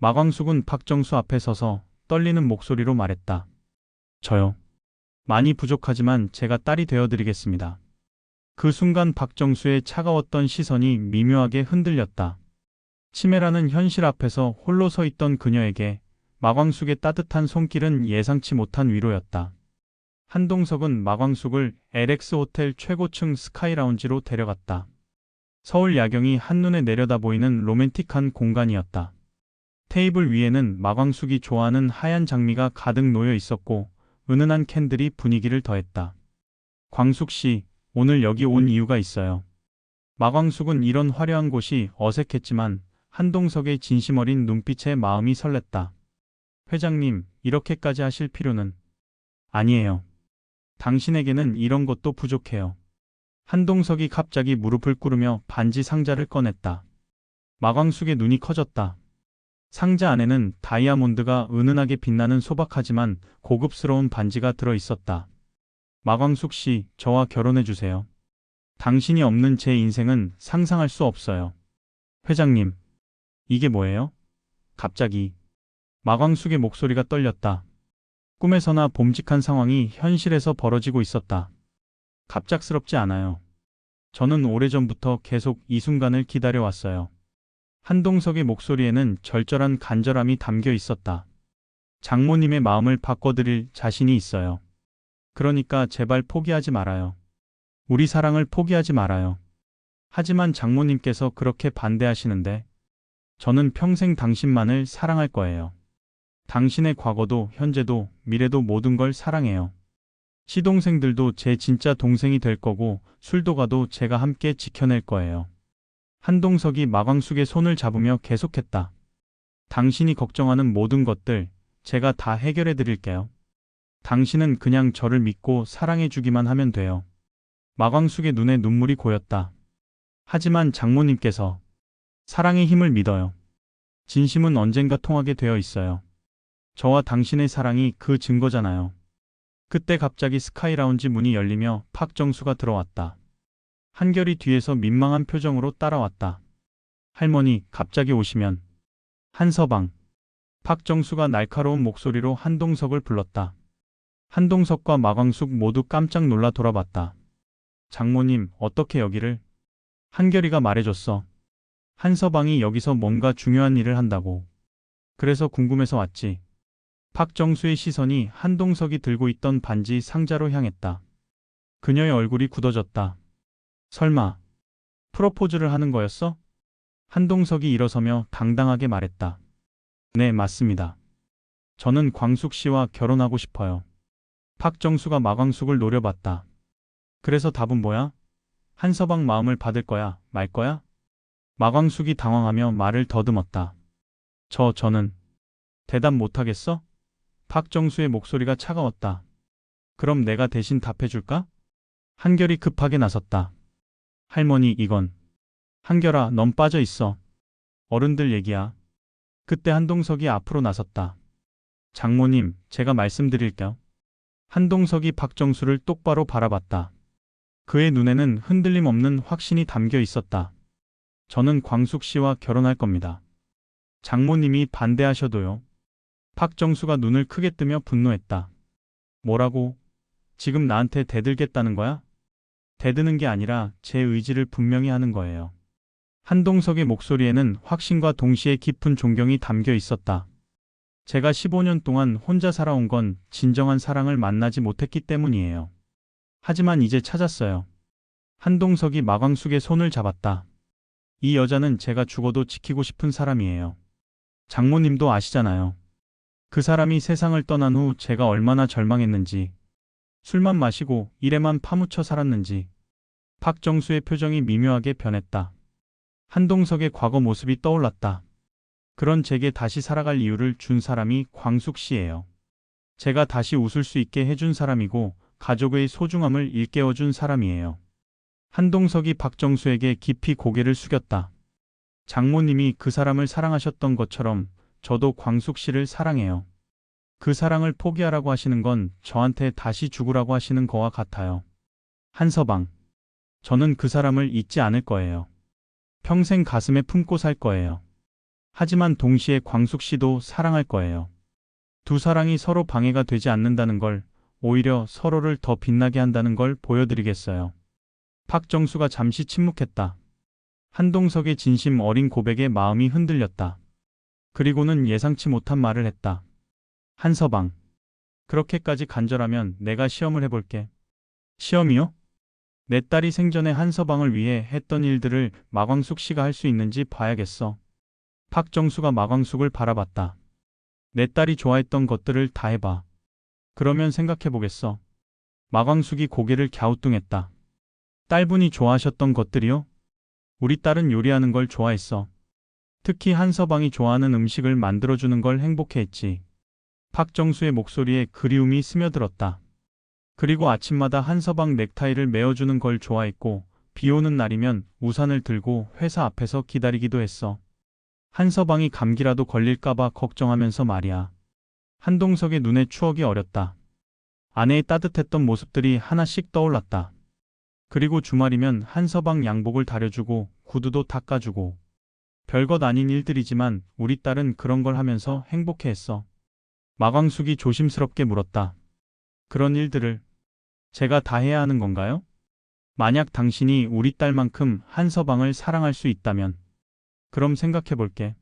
마광숙은 박정수 앞에 서서 떨리는 목소리로 말했다. 저요. 많이 부족하지만 제가 딸이 되어드리겠습니다. 그 순간 박정수의 차가웠던 시선이 미묘하게 흔들렸다. 치매라는 현실 앞에서 홀로 서 있던 그녀에게 마광숙의 따뜻한 손길은 예상치 못한 위로였다. 한동석은 마광숙을 LX 호텔 최고층 스카이 라운지로 데려갔다. 서울 야경이 한눈에 내려다 보이는 로맨틱한 공간이었다. 테이블 위에는 마광숙이 좋아하는 하얀 장미가 가득 놓여 있었고 은은한 캔들이 분위기를 더했다. 광숙 씨, 오늘 여기 온 이유가 있어요. 마광숙은 이런 화려한 곳이 어색했지만 한동석의 진심 어린 눈빛에 마음이 설렜다. 회장님, 이렇게까지 하실 필요는 아니에요. 당신에게는 이런 것도 부족해요. 한동석이 갑자기 무릎을 꿇으며 반지 상자를 꺼냈다. 마광숙의 눈이 커졌다. 상자 안에는 다이아몬드가 은은하게 빛나는 소박하지만 고급스러운 반지가 들어 있었다. 마광숙 씨, 저와 결혼해 주세요. 당신이 없는 제 인생은 상상할 수 없어요. 회장님, 이게 뭐예요? 갑자기 마광숙의 목소리가 떨렸다. 꿈에서나 봄직한 상황이 현실에서 벌어지고 있었다. 갑작스럽지 않아요. 저는 오래전부터 계속 이 순간을 기다려왔어요. 한동석의 목소리에는 절절한 간절함이 담겨 있었다. 장모님의 마음을 바꿔드릴 자신이 있어요. 그러니까 제발 포기하지 말아요. 우리 사랑을 포기하지 말아요. 하지만 장모님께서 그렇게 반대하시는데 저는 평생 당신만을 사랑할 거예요. 당신의 과거도 현재도 미래도 모든 걸 사랑해요. 시동생들도 제 진짜 동생이 될 거고 술도 가도 제가 함께 지켜낼 거예요. 한동석이 마광숙의 손을 잡으며 계속했다. 당신이 걱정하는 모든 것들 제가 다 해결해 드릴게요. 당신은 그냥 저를 믿고 사랑해 주기만 하면 돼요. 마광숙의 눈에 눈물이 고였다. 하지만 장모님께서 사랑의 힘을 믿어요. 진심은 언젠가 통하게 되어 있어요. 저와 당신의 사랑이 그 증거잖아요. 그때 갑자기 스카이 라운지 문이 열리며 팍정수가 들어왔다. 한결이 뒤에서 민망한 표정으로 따라왔다. 할머니, 갑자기 오시면. 한서방. 팍정수가 날카로운 목소리로 한동석을 불렀다. 한동석과 마광숙 모두 깜짝 놀라 돌아봤다. 장모님, 어떻게 여기를? 한결이가 말해줬어. 한서방이 여기서 뭔가 중요한 일을 한다고. 그래서 궁금해서 왔지. 박정수의 시선이 한동석이 들고 있던 반지 상자로 향했다. 그녀의 얼굴이 굳어졌다. 설마, 프로포즈를 하는 거였어? 한동석이 일어서며 당당하게 말했다. 네, 맞습니다. 저는 광숙 씨와 결혼하고 싶어요. 박정수가 마광숙을 노려봤다. 그래서 답은 뭐야? 한서방 마음을 받을 거야, 말 거야? 마광숙이 당황하며 말을 더듬었다. 저, 저는 대답 못하겠어? 박정수의 목소리가 차가웠다. 그럼 내가 대신 답해줄까? 한결이 급하게 나섰다. 할머니, 이건. 한결아, 넌 빠져 있어. 어른들 얘기야. 그때 한동석이 앞으로 나섰다. 장모님, 제가 말씀드릴게요. 한동석이 박정수를 똑바로 바라봤다. 그의 눈에는 흔들림 없는 확신이 담겨 있었다. 저는 광숙 씨와 결혼할 겁니다. 장모님이 반대하셔도요. 박정수가 눈을 크게 뜨며 분노했다. 뭐라고? 지금 나한테 대들겠다는 거야? 대드는 게 아니라 제 의지를 분명히 하는 거예요. 한동석의 목소리에는 확신과 동시에 깊은 존경이 담겨 있었다. 제가 15년 동안 혼자 살아온 건 진정한 사랑을 만나지 못했기 때문이에요. 하지만 이제 찾았어요. 한동석이 마광숙의 손을 잡았다. 이 여자는 제가 죽어도 지키고 싶은 사람이에요. 장모님도 아시잖아요. 그 사람이 세상을 떠난 후 제가 얼마나 절망했는지, 술만 마시고 일에만 파묻혀 살았는지. 박정수의 표정이 미묘하게 변했다. 한동석의 과거 모습이 떠올랐다. 그런 제게 다시 살아갈 이유를 준 사람이 광숙 씨예요. 제가 다시 웃을 수 있게 해준 사람이고 가족의 소중함을 일깨워준 사람이에요. 한동석이 박정수에게 깊이 고개를 숙였다. 장모님이 그 사람을 사랑하셨던 것처럼 저도 광숙 씨를 사랑해요. 그 사랑을 포기하라고 하시는 건 저한테 다시 죽으라고 하시는 거와 같아요. 한서방. 저는 그 사람을 잊지 않을 거예요. 평생 가슴에 품고 살 거예요. 하지만 동시에 광숙 씨도 사랑할 거예요. 두 사랑이 서로 방해가 되지 않는다는 걸, 오히려 서로를 더 빛나게 한다는 걸 보여드리겠어요. 박정수가 잠시 침묵했다. 한동석의 진심 어린 고백에 마음이 흔들렸다. 그리고는 예상치 못한 말을 했다. 한서방. 그렇게까지 간절하면 내가 시험을 해볼게. 시험이요? 내 딸이 생전에 한서방을 위해 했던 일들을 마광숙 씨가 할 수 있는지 봐야겠어. 박정수가 마광숙을 바라봤다. 내 딸이 좋아했던 것들을 다 해봐. 그러면 생각해보겠어. 마광숙이 고개를 갸우뚱했다. 딸분이 좋아하셨던 것들이요? 우리 딸은 요리하는 걸 좋아했어. 특히 한서방이 좋아하는 음식을 만들어주는 걸 행복해했지. 박정수의 목소리에 그리움이 스며들었다. 그리고 아침마다 한 서방 넥타이를 메어주는 걸 좋아했고, 비 오는 날이면 우산을 들고 회사 앞에서 기다리기도 했어. 한 서방이 감기라도 걸릴까봐 걱정하면서 말이야. 한동석의 눈에 추억이 어렸다. 아내의 따뜻했던 모습들이 하나씩 떠올랐다. 그리고 주말이면 한 서방 양복을 다려주고 구두도 닦아주고 별것 아닌 일들이지만 우리 딸은 그런 걸 하면서 행복해했어. 마광숙이 조심스럽게 물었다. 그런 일들을 제가 다 해야 하는 건가요? 만약 당신이 우리 딸만큼 한서방을 사랑할 수 있다면 그럼 생각해 볼게.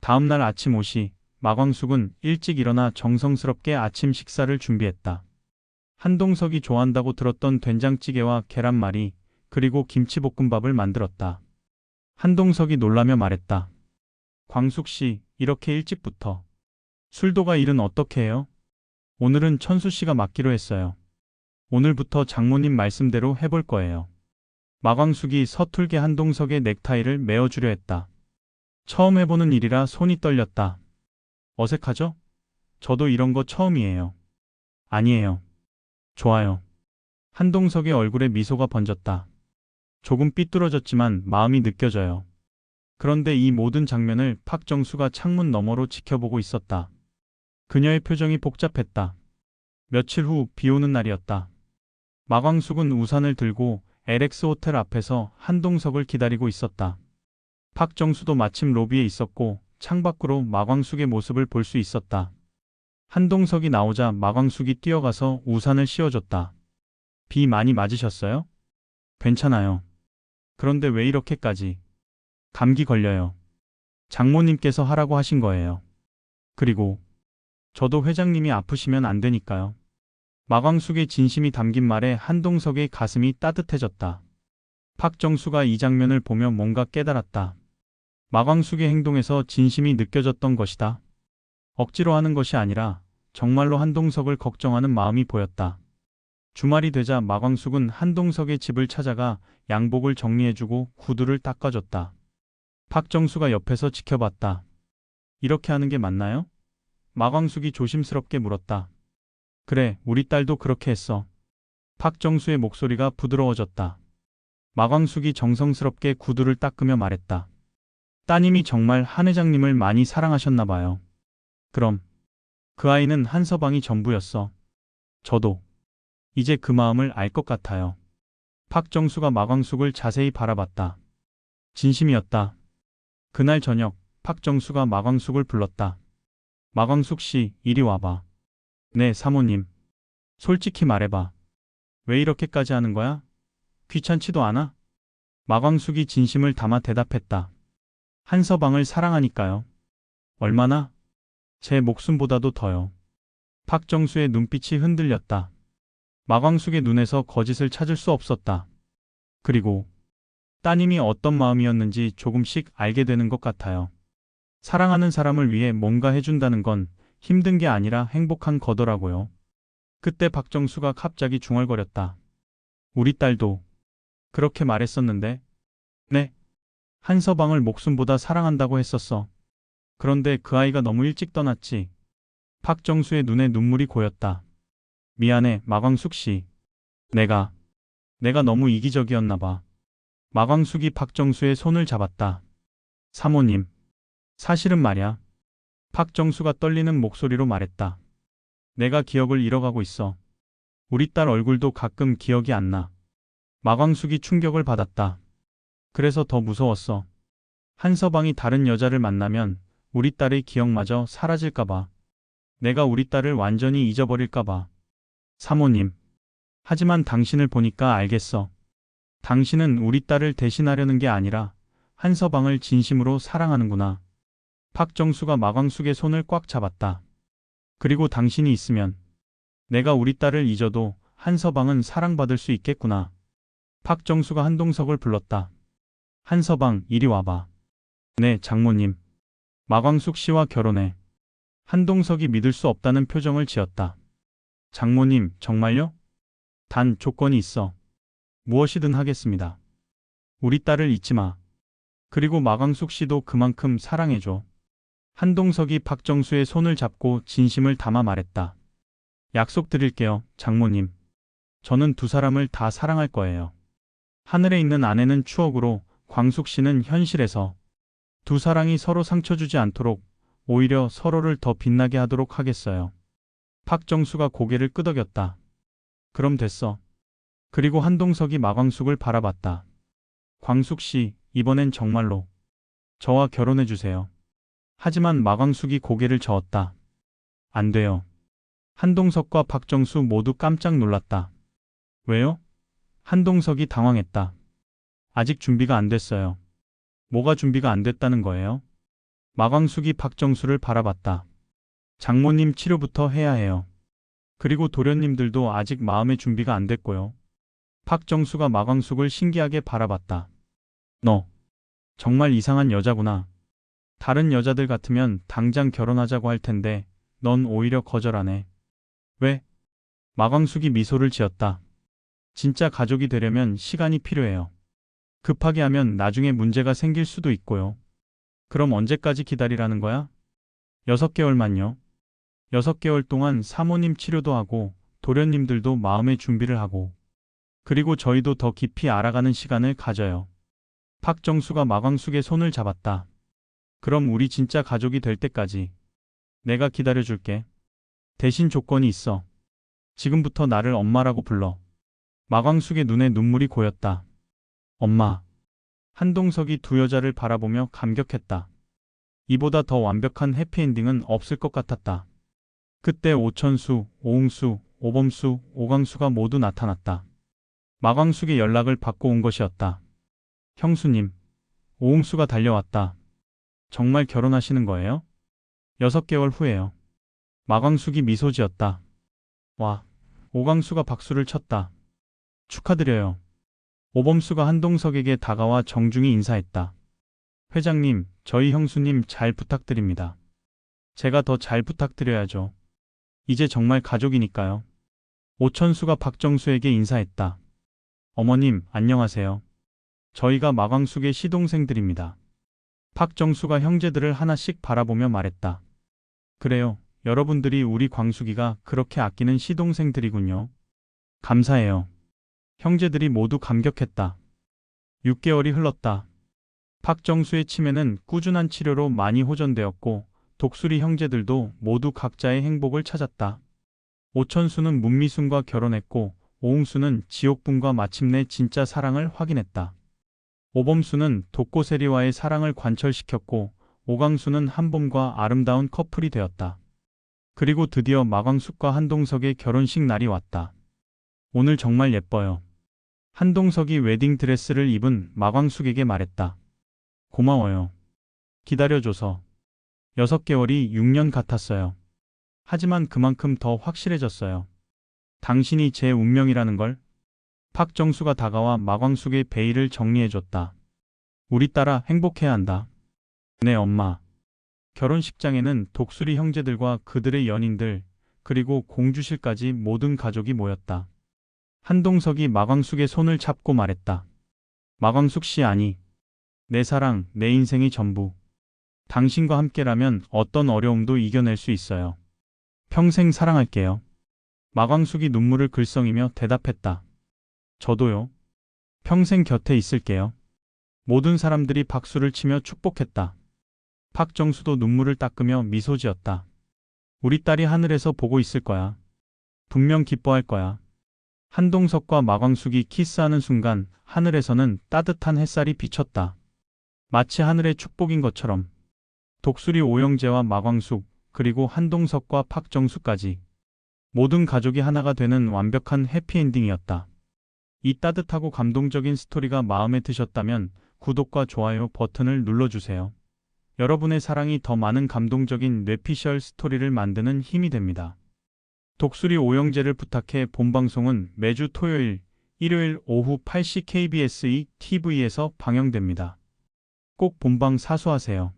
다음 날 아침 5시 마광숙은 일찍 일어나 정성스럽게 아침 식사를 준비했다. 한동석이 좋아한다고 들었던 된장찌개와 계란말이 그리고 김치볶음밥을 만들었다. 한동석이 놀라며 말했다. 광숙 씨, 이렇게 일찍부터. 술도가 일은 어떻게 해요? 오늘은 천수 씨가 맡기로 했어요. 오늘부터 장모님 말씀대로 해볼 거예요. 마광숙이 서툴게 한동석의 넥타이를 메어주려 했다. 처음 해보는 일이라 손이 떨렸다. 어색하죠? 저도 이런 거 처음이에요. 아니에요. 좋아요. 한동석의 얼굴에 미소가 번졌다. 조금 삐뚤어졌지만 마음이 느껴져요. 그런데 이 모든 장면을 박정수가 창문 너머로 지켜보고 있었다. 그녀의 표정이 복잡했다. 며칠 후 비 오는 날이었다. 마광숙은 우산을 들고 LX 호텔 앞에서 한동석을 기다리고 있었다. 박정수도 마침 로비에 있었고 창밖으로 마광숙의 모습을 볼 수 있었다. 한동석이 나오자 마광숙이 뛰어가서 우산을 씌워줬다. 비 많이 맞으셨어요? 괜찮아요. 그런데 왜 이렇게까지? 감기 걸려요. 장모님께서 하라고 하신 거예요. 그리고 저도 회장님이 아프시면 안 되니까요. 마광숙의 진심이 담긴 말에 한동석의 가슴이 따뜻해졌다. 박정수가 이 장면을 보며 뭔가 깨달았다. 마광숙의 행동에서 진심이 느껴졌던 것이다. 억지로 하는 것이 아니라 정말로 한동석을 걱정하는 마음이 보였다. 주말이 되자 마광숙은 한동석의 집을 찾아가 양복을 정리해주고 구두를 닦아줬다. 박정수가 옆에서 지켜봤다. 이렇게 하는 게 맞나요? 마광숙이 조심스럽게 물었다. 그래, 우리 딸도 그렇게 했어. 박정수의 목소리가 부드러워졌다. 마광숙이 정성스럽게 구두를 닦으며 말했다. 따님이 정말 한 회장님을 많이 사랑하셨나 봐요. 그럼 그 아이는 한서방이 전부였어. 저도 이제 그 마음을 알 것 같아요. 박정수가 마광숙을 자세히 바라봤다. 진심이었다. 그날 저녁 박정수가 마광숙을 불렀다. 마광숙 씨, 이리 와봐. 네, 사모님. 솔직히 말해봐. 왜 이렇게까지 하는 거야? 귀찮지도 않아? 마광숙이 진심을 담아 대답했다. 한서방을 사랑하니까요. 얼마나? 제 목숨보다도 더요. 박정수의 눈빛이 흔들렸다. 마광숙의 눈에서 거짓을 찾을 수 없었다. 그리고 따님이 어떤 마음이었는지 조금씩 알게 되는 것 같아요. 사랑하는 사람을 위해 뭔가 해준다는 건 힘든 게 아니라 행복한 거더라고요. 그때 박정수가 갑자기 중얼거렸다. 우리 딸도 그렇게 말했었는데, 네. 한서방을 목숨보다 사랑한다고 했었어. 그런데 그 아이가 너무 일찍 떠났지. 박정수의 눈에 눈물이 고였다. 미안해, 마광숙 씨. 내가, 내가 너무 이기적이었나 봐. 마광숙이 박정수의 손을 잡았다. 사모님. 사실은 말야. 박정수가 떨리는 목소리로 말했다. 내가 기억을 잃어가고 있어. 우리 딸 얼굴도 가끔 기억이 안 나. 마광숙이 충격을 받았다. 그래서 더 무서웠어. 한서방이 다른 여자를 만나면 우리 딸의 기억마저 사라질까봐. 내가 우리 딸을 완전히 잊어버릴까봐. 사모님. 하지만 당신을 보니까 알겠어. 당신은 우리 딸을 대신하려는 게 아니라 한서방을 진심으로 사랑하는구나. 박정수가 마광숙의 손을 꽉 잡았다. 그리고 당신이 있으면 내가 우리 딸을 잊어도 한서방은 사랑받을 수 있겠구나. 박정수가 한동석을 불렀다. 한서방, 이리 와봐. 네, 장모님. 마광숙 씨와 결혼해. 한동석이 믿을 수 없다는 표정을 지었다. 장모님, 정말요? 단 조건이 있어. 무엇이든 하겠습니다. 우리 딸을 잊지 마. 그리고 마광숙 씨도 그만큼 사랑해줘. 한동석이 박정수의 손을 잡고 진심을 담아 말했다. 약속드릴게요, 장모님. 저는 두 사람을 다 사랑할 거예요. 하늘에 있는 아내는 추억으로, 광숙 씨는 현실에서 두 사랑이 서로 상처 주지 않도록 오히려 서로를 더 빛나게 하도록 하겠어요. 박정수가 고개를 끄덕였다. 그럼 됐어. 그리고 한동석이 마광숙을 바라봤다. 광숙 씨, 이번엔 정말로 저와 결혼해 주세요. 하지만 마광숙이 고개를 저었다. 안 돼요. 한동석과 박정수 모두 깜짝 놀랐다. 왜요? 한동석이 당황했다. 아직 준비가 안 됐어요. 뭐가 준비가 안 됐다는 거예요? 마광숙이 박정수를 바라봤다. 장모님 치료부터 해야 해요. 그리고 도련님들도 아직 마음의 준비가 안 됐고요. 박정수가 마광숙을 신기하게 바라봤다. 너 정말 이상한 여자구나. 다른 여자들 같으면 당장 결혼하자고 할 텐데 넌 오히려 거절하네. 왜? 마광숙이 미소를 지었다. 진짜 가족이 되려면 시간이 필요해요. 급하게 하면 나중에 문제가 생길 수도 있고요. 그럼 언제까지 기다리라는 거야? 여섯 개월만요. 여섯 개월 동안 사모님 치료도 하고 도련님들도 마음의 준비를 하고 그리고 저희도 더 깊이 알아가는 시간을 가져요. 박정수가 마광숙의 손을 잡았다. 그럼 우리 진짜 가족이 될 때까지 내가 기다려줄게. 대신 조건이 있어. 지금부터 나를 엄마라고 불러. 마광숙의 눈에 눈물이 고였다. 엄마. 한동석이 두 여자를 바라보며 감격했다. 이보다 더 완벽한 해피엔딩은 없을 것 같았다. 그때 오천수, 오웅수, 오범수, 오광수가 모두 나타났다. 마광숙의 연락을 받고 온 것이었다. 형수님, 오웅수가 달려왔다. 정말 결혼하시는 거예요? 여섯 개월 후에요. 마광숙이 미소 지었다. 와, 오광수가 박수를 쳤다. 축하드려요. 오범수가 한동석에게 다가와 정중히 인사했다. 회장님, 저희 형수님 잘 부탁드립니다. 제가 더 잘 부탁드려야죠. 이제 정말 가족이니까요. 오천수가 박정수에게 인사했다. 어머님, 안녕하세요. 저희가 마광숙의 시동생들입니다. 박정수가 형제들을 하나씩 바라보며 말했다. 그래요. 여러분들이 우리 광숙이가 그렇게 아끼는 시동생들이군요. 감사해요. 형제들이 모두 감격했다. 6개월이 흘렀다. 박정수의 치매는 꾸준한 치료로 많이 호전되었고 독수리 형제들도 모두 각자의 행복을 찾았다. 오천수는 문미순과 결혼했고 오웅수는 지옥분과 마침내 진짜 사랑을 확인했다. 오범수는 독고세리와의 사랑을 관철시켰고 오광수는 한봄과 아름다운 커플이 되었다. 그리고 드디어 마광숙과 한동석의 결혼식 날이 왔다. 오늘 정말 예뻐요. 한동석이 웨딩 드레스를 입은 마광숙에게 말했다. 고마워요. 기다려줘서. 여섯 개월이 6년 같았어요. 하지만 그만큼 더 확실해졌어요. 당신이 제 운명이라는 걸. 박정수가 다가와 마광숙의 베일을 정리해줬다. 우리 딸아 행복해야 한다. 네 엄마. 결혼식장에는 독수리 형제들과 그들의 연인들, 그리고 공주실까지 모든 가족이 모였다. 한동석이 마광숙의 손을 잡고 말했다. 마광숙 씨 아니. 내 사랑, 내 인생이 전부. 당신과 함께라면 어떤 어려움도 이겨낼 수 있어요. 평생 사랑할게요. 마광숙이 눈물을 글썽이며 대답했다. 저도요. 평생 곁에 있을게요. 모든 사람들이 박수를 치며 축복했다. 박정수도 눈물을 닦으며 미소 지었다. 우리 딸이 하늘에서 보고 있을 거야. 분명 기뻐할 거야. 한동석과 마광숙이 키스하는 순간 하늘에서는 따뜻한 햇살이 비쳤다. 마치 하늘의 축복인 것처럼 독수리 오영재와 마광숙 그리고 한동석과 박정수까지 모든 가족이 하나가 되는 완벽한 해피엔딩이었다. 이 따뜻하고 감동적인 스토리가 마음에 드셨다면 구독과 좋아요 버튼을 눌러주세요. 여러분의 사랑이 더 많은 감동적인 뇌피셜 스토리를 만드는 힘이 됩니다. 독수리 오영재를 부탁해 본방송은 매주 토요일, 일요일 오후 8시 KBS2 TV에서 방영됩니다. 꼭 본방 사수하세요.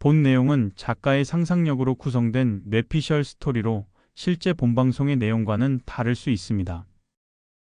본 내용은 작가의 상상력으로 구성된 뇌피셜 스토리로 실제 본방송의 내용과는 다를 수 있습니다.